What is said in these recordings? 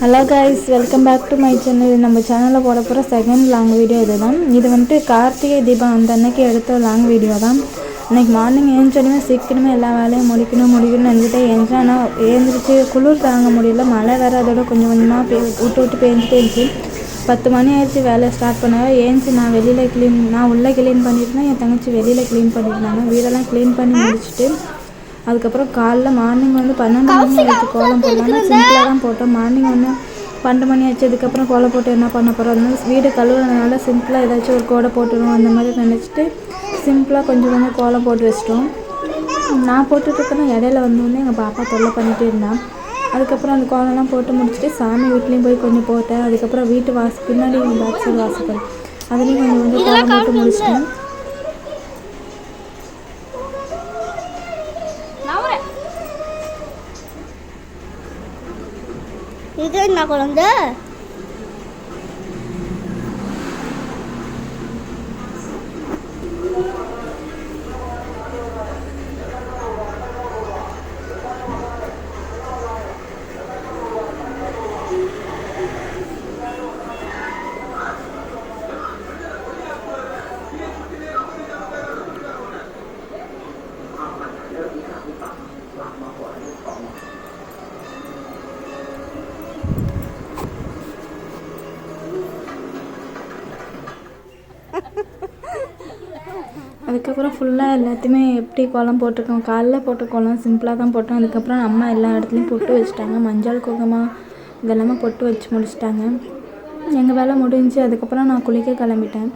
Hello guys welcome back to my channel நம்ம சேனலில் போட போகிற செகண்ட் லாங் வீடியோ இதுதான். இது வந்துட்டு கார்த்திகை தீபம் அந்த அன்னைக்கு எடுத்த லாங் வீடியோ தான். இன்றைக்கி மார்னிங் ஏஞ்சோடனே சீக்கிரமே எல்லா வேலையும் முடிக்கணும் முடிக்கணும்னு நினச்சிட்டு ஏஞ்சா ஆனால் ஏந்திரிச்சு குளிர் தாங்க முடியல. மழை வேறு அதோட கொஞ்சம் கொஞ்சமாக பே விட்டு விட்டு பேஞ்சிட்டே இருந்துச்சு. பத்து மணி ஆயிடுச்சு வேலையை ஸ்டார்ட் பண்ணாங்க ஏஞ்சி நான் வெளியில் க்ளீன் நான் உள்ளே க்ளீன் பண்ணியிருந்தேன் என் தங்கச்சி வெளியில் க்ளீன் பண்ணியிருந்தாங்க வீடெல்லாம் க்ளீன் பண்ணி முடிச்சுட்டு அதுக்கப்புறம் காலைல மார்னிங் வந்து பன்னெண்டு மணி ஆச்சு கோலம் போடலாம்னு சிம்பிளாக தான் போட்டோம். மார்னிங் ஒன்று பன்னெண்டு மணி ஆச்சு அதுக்கப்புறம் கோலம் போட்டு என்ன பண்ண போகிறோம் அதனால வீடு கழுவுறதுனால சிம்பிளாக ஏதாச்சும் ஒரு கோடை போட்டுருவோம் அந்த மாதிரி நினச்சிட்டு சிம்பிளாக கொஞ்சம் கொஞ்சம் கோலம் போட்டு வச்சிட்டோம். நான் போட்டுட்டு இருக்கேன் இடையில வந்தோடனே எங்கள் பாப்பா தொல்லை பண்ணிகிட்டே இருந்தான் அதுக்கப்புறம் அந்த கோலம்லாம் போட்டு முடிச்சுட்டு சாமி வீட்லேயும் போய் கொஞ்சம் போட்டேன். அதுக்கப்புறம் வீட்டு வாசல் பின்னாடி பேக் சைடு வாசப்படி. அதுலேயும் கொஞ்சம் கொஞ்சம் கோலம் போட்டு முடிச்சிட்டேன். இது என்ன குழந்தை அதுக்கப்புறம் ஃபுல்லாக எல்லாத்தையுமே எப்படி கோலம் போட்டிருக்கோம்? காலைல போட்ட கோலம் சிம்பிளாக தான் போட்டோம். அதுக்கப்புறம் அம்மா எல்லா இடத்துலையும் பொட்டு வச்சுட்டாங்க. மஞ்சள் குங்குமம் இதெல்லாமே பொட்டு வச்சு முடிச்சிட்டாங்க. எங்கள் வேலை முடிஞ்சு அதுக்கப்புறம் நான் குளிக்க கிளம்பிட்டேன்.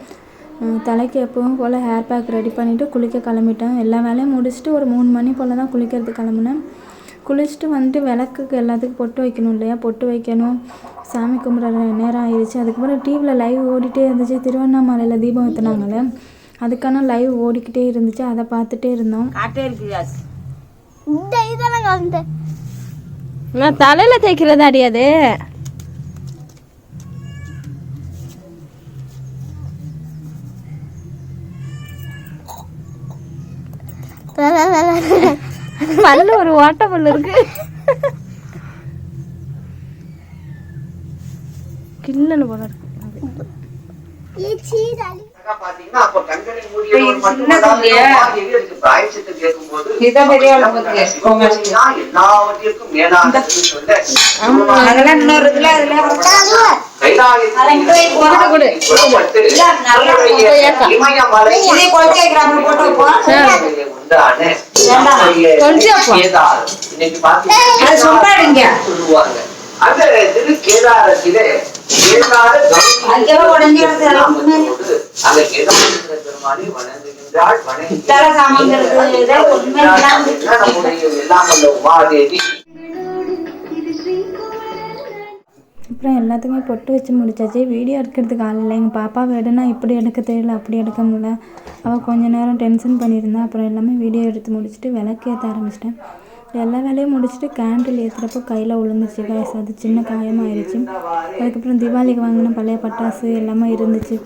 தலைக்கு எப்பவும் போல் ஹேர் பேக் ரெடி பண்ணிவிட்டு குளிக்க கிளம்பிட்டேன். எல்லா வேலையும் முடிச்சுட்டு ஒரு மூணு மணி போல் தான் குளிக்கிறதுக்கு கிளம்புனேன். குளிச்சுட்டு வந்துட்டு விளக்குக்கு எல்லாத்துக்கும் பொட்டு வைக்கணும் இல்லையா? பொட்டு வைக்கணும். சாமி கும்பிட்ற நேரம் ஆயிடுச்சு. அதுக்கப்புறம் டிவியில் லைவ் ஓடிட்டே இருந்துச்சு. திருவண்ணாமலையில் தீபம் ஏற்றுனாங்களே அதுக்கான லைவ் ஓடிக்கிட்டே இருந்துச்சு. அதை பார்த்துட்டே இருந்தோம். இந்த இதான குழந்தை நான் தலையில தேய்க்கிறது அடியாது பல்லு ஒரு ஓட்ட பல்லு இருக்கு. கில்லன்னு போல இருக்கு. எல்லாவற்றிற்கும் அதெல்லாம் இன்னொரு இதுல அதுல. சொல்லுவாங்க அந்த திரு கேதாரத்திலே அப்புறம் எல்லாத்துக்குமே பொட்டு வச்சு முடிச்சாச்சு. வீடியோ எடுக்கிறதுக்கு ஆள் இல்லை. எங்கள் பாப்பா வேடுனா இப்படி எடுக்க தெரியல அப்படி எடுக்க முடியல. அவள் கொஞ்ச நேரம் டென்ஷன் பண்ணியிருந்தா அப்புறம் எல்லாமே வீடியோ எடுத்து முடிச்சுட்டு விளக்கேற்ற ஆரம்பிச்சிட்டேன். எல்லா வேலையும் முடிச்சுட்டு கேண்டில் ஏற்றுறப்போ கையில் விழுந்துருச்சு காய்ஸ் அது சின்ன காயமாயிருச்சு. அதுக்கப்புறம் தீபாவளிக்கு வாங்கின பழைய பட்டாசு எல்லாமே இருந்துச்சு.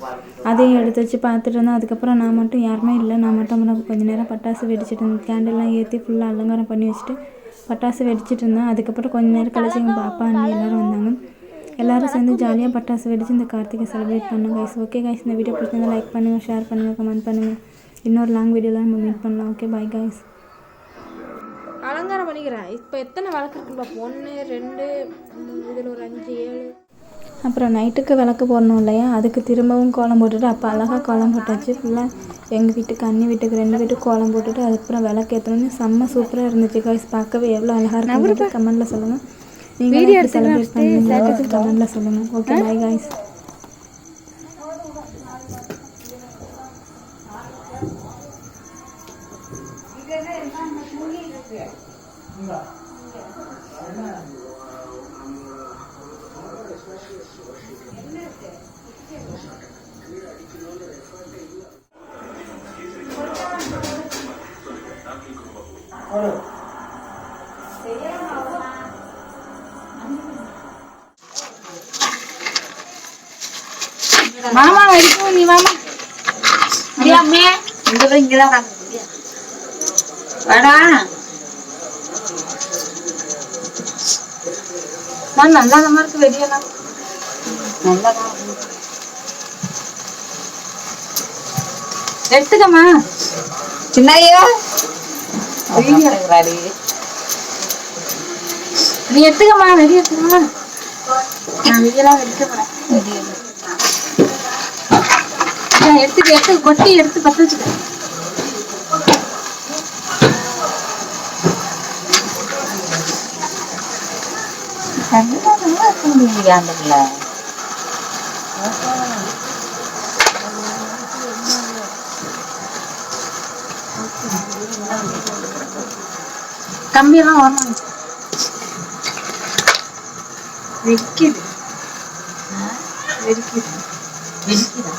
அதையும் எடுத்து வச்சு பார்த்துட்டு இருந்தேன் அதுக்கப்புறம் நான் மட்டும் யாருமே இல்லை. நான் மட்டும் அப்புறம் கொஞ்ச நேரம் பட்டாசு வெடிச்சிட்டு இருந்தேன். கேண்டில்லாம் ஏற்றி ஃபுல்லாக அலங்காரம் பண்ணி வச்சுட்டு பட்டாசு வெடிச்சிட்டு இருந்தேன் அதுக்கப்புறம் கொஞ்ச நேரம் கழிச்சு எங்கள் பாப்பா அண்ணி எல்லோரும் வந்தாங்க. எல்லோரும் சேர்ந்து ஜாலியாக பட்டாசு வெடிச்சு இந்த கார்த்திகை செலிப்ரேட் பண்ணுங்க கைஸ் ஓகே கைஸ் இந்த வீடியோ பிடிச்சிருந்தா லைக் பண்ணுங்கள் ஷேர் பண்ணுங்கள் கமெண்ட் பண்ணுங்கள் இன்னொரு லாங் வீடியோலாம் நம்ம மீட் பண்ணலாம். ஓகே பாய் கைஸ் அலங்காரம் பண்ணிக்கிறேன். இப்போ எத்தனை விளக்கு இருக்குன்னு பார்ப்போம் ஒன்று ரெண்டு இதில் ஒரு அஞ்சு ஏழு. அப்புறம் நைட்டுக்கு விளக்கு போடணும் இல்லையா? அதுக்கு திரும்பவும் கோலம் போட்டுட்டு அப்போ அழகாக கோலம் போட்டாச்சு ஃபுல்லாக எங்கள் வீட்டுக்கு அண்ணி வீட்டுக்கு ரெண்டு வீட்டுக்கு கோலம் போட்டுட்டு அதுக்கப்புறம் விளக்கு ஏற்றணும்னு செம்ம சூப்பராக இருந்துச்சு. கைஸ் பார்க்கவே எவ்வளோ அழகாக இருக்கு கமெண்ட்டில் சொல்லுங்கள் நீங்கள் செலிப்ரேட் பண்ணுங்க. கமெண்ட்டில் சொல்லுங்கள் ஓகே பை கைஸ் மாமா வரைக்கும் நீ மாமா முடியாமே இங்கதான் இங்கதான் உட்காந்து வாடா நான் நல்லா தான் இருக்கு வெடியெல்லாம். நல்லதான் எடுத்துக்கம்மா. சின்னையா? நீ எடுத்துக்கம்மா வெடி எடுத்துக்கம்மா. நான் வெடியெல்லாம் வெடிக்க போறேன். எடுத்துக்க எடுத்து கொட்டி எடுத்து பத்து வச்சுக்க. நல்லா இருக்க முடியலையா அந்த பிள்ளை கம்பியெல்லாம் வரணும் வெடிக்குது ஆ, வெடிக்குது. வெடிக்குதா?